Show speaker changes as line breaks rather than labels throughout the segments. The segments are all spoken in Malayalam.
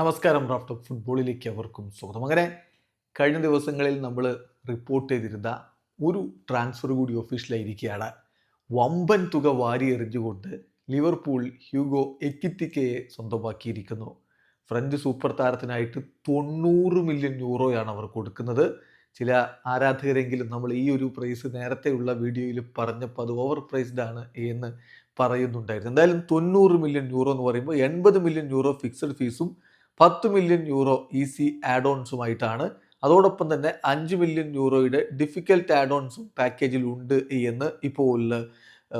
നമസ്കാരം റാഫ്റ്റ് ഫുട്ബോളിലേക്ക് അവർക്കും സ്വാഗതം. അങ്ങനെ കഴിഞ്ഞ ദിവസങ്ങളിൽ നമ്മൾ റിപ്പോർട്ട് ചെയ്തിരുന്ന ഒരു ട്രാൻസ്ഫർ കൂടി ഒഫീഷ്യലായിരിക്കുകയാണ് വമ്പൻ തുക വാരി എറിഞ്ഞുകൊണ്ട് ലിവർപൂൾ ഹ്യൂഗോ എക്കിത്തിക്കയെ സ്വന്തമാക്കിയിരിക്കുന്നു. ഫ്രഞ്ച് സൂപ്പർ താരത്തിനായിട്ട് തൊണ്ണൂറ് മില്യൺ യൂറോയാണ് അവർ കൊടുക്കുന്നത്. ചില ആരാധകരെങ്കിലും നമ്മൾ ഈ ഒരു പ്രൈസ് നേരത്തെയുള്ള വീഡിയോയിൽ പറഞ്ഞപ്പോൾ അത് ഓവർ പ്രൈസ്ഡ് ആണ് എന്ന് പറയുന്നുണ്ടായിരുന്നു. എന്തായാലും തൊണ്ണൂറ് മില്യൺ യൂറോ എന്ന് പറയുമ്പോൾ എൺപത് മില്യൺ യൂറോ ഫിക്സഡ് ഫീസും പത്ത് മില്യൺ യൂറോ ഈസി ആഡ് ഓൺസുമായിട്ടാണ് അതോടൊപ്പം തന്നെ അഞ്ച് മില്യൺ യൂറോയുടെ ഡിഫിക്കൽട്ട് ആഡ് ഓൺസും പാക്കേജിൽ ഉണ്ട് എന്ന് ഇപ്പോൾ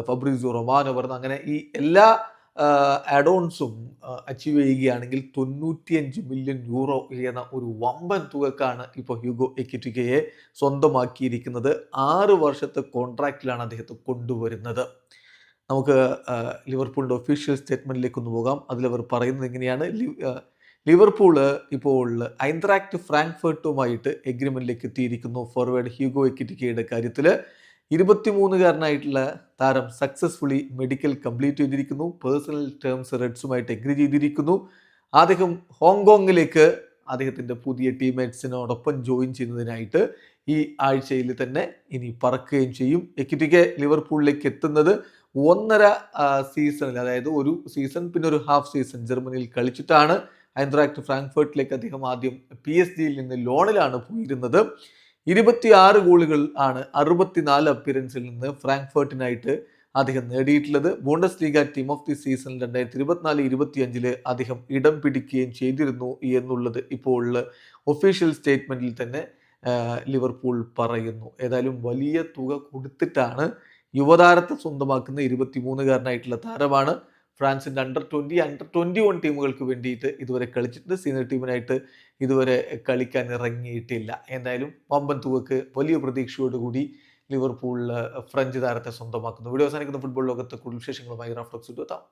ഫബ്രീസോ റൊമാനോ പറഞ്ഞു അങ്ങനെ ഈ എല്ലാ ആഡ് ഓൺസും അച്ചീവ് ചെയ്യുകയാണെങ്കിൽ തൊണ്ണൂറ്റിയഞ്ച് മില്യൺ യൂറോ എന്ന ഒരു വമ്പൻ തുകക്കാണ് ഇപ്പോൾ ഹ്യൂഗോ എക്കിറ്റിക്കയെ സ്വന്തമാക്കിയിരിക്കുന്നത്. ആറ് വർഷത്തെ കോൺട്രാക്റ്റിലാണ് അദ്ദേഹത്തെ കൊണ്ടുവരുന്നത്. നമുക്ക് ലിവർപൂളിന്റെ ഒഫീഷ്യൽ സ്റ്റേറ്റ്മെന്റിലേക്ക് ഒന്ന് പോകാം. അതിലവർ പറയുന്നത് എങ്ങനെയാണ്? ലിവർപൂൾ ഇപ്പോൾ ഐന്ദ്രാക്ട് ഫ്രാങ്ക്ഫർട്ടുമായിട്ട് എഗ്രിമെന്റിലേക്ക് എത്തിയിരിക്കുന്നു. ഫോർവേഡ് ഹ്യൂഗോ എക്കിറ്റിക്കയുടെ കാര്യത്തിൽ ഇരുപത്തിമൂന്നുകാരനായിട്ടുള്ള താരം സക്സസ്ഫുള്ളി മെഡിക്കൽ കംപ്ലീറ്റ് ചെയ്തിരിക്കുന്നു. പേഴ്സണൽ ടേംസ് റെഡ്സുമായിട്ട് എഗ്രി ചെയ്തിരിക്കുന്നു. അദ്ദേഹം ഹോങ്കോങ്ങിലേക്ക് അദ്ദേഹത്തിന്റെ പുതിയ ടീംമേറ്റ്സിനോടൊപ്പം ജോയിൻ ചെയ്യുന്നതിനായിട്ട് ഈ ആഴ്ചയിൽ തന്നെ ഇനി പറക്കുകയും ചെയ്യും. എക്കിറ്റിക്ക് ലിവർപൂളിലേക്ക് എത്തുന്നത് ഒന്നര സീസണിൽ അതായത് ഒരു സീസൺ പിന്നെ ഒരു ഹാഫ് സീസൺ ജർമ്മനിയിൽ കളിച്ചിട്ടാണ് ഐന്ത്രാക്ട് ഫ്രാങ്ക്ഫർട്ടിലേക്ക് അദ്ദേഹം ആദ്യം പി എസ് ജിയിൽ നിന്ന് ലോണിലാണ് പോയിരുന്നത്. ഇരുപത്തിയാറ് ഗോളുകൾ ആണ് അറുപത്തിനാല് അപ്പിയറൻസിൽ നിന്ന് ഫ്രാങ്ക്ഫർട്ടിനായിട്ട് അദ്ദേഹം നേടിയിട്ടുള്ളത്. Bundesliga team of the season രണ്ടായിരത്തി ഇരുപത്തിനാല് ഇരുപത്തിയഞ്ചിൽ അദ്ദേഹം ഇടം പിടിക്കുകയും ചെയ്തിരുന്നു എന്നുള്ളത് ഇപ്പോൾ ഒഫീഷ്യൽ സ്റ്റേറ്റ്മെന്റിൽ തന്നെ ലിവർപൂൾ പറയുന്നു. ഏതായാലും വലിയ തുക കൊടുത്തിട്ടാണ് യുവതാരത്തെ സ്വന്തമാക്കുന്ന ഇരുപത്തിമൂന്നുകാരനായിട്ടുള്ള താരമാണ്. ഫ്രാൻസിന്റെ under twenty under twenty one ടീമുകൾക്ക് വേണ്ടിയിട്ട് ഇതുവരെ കളിച്ചിട്ടുണ്ട്. സീനിയർ ടീമിനായിട്ട് ഇതുവരെ കളിക്കാൻ ഇറങ്ങിയിട്ടില്ല. എന്തായാലും വമ്പൻ തുകക്ക് വലിയ പ്രതീക്ഷയോടുകൂടി ലിവർപൂളിൽ ഫ്രഞ്ച് താരത്തെ സ്വന്തമാക്കുന്നു. വീഡിയോ അവസാനിക്കുന്ന. ഫുട്ബോൾ ലോകത്ത് കൂടുതൽ വിശേഷങ്ങളുമായി റാഫ്റ്റോക്സ് എത്താം.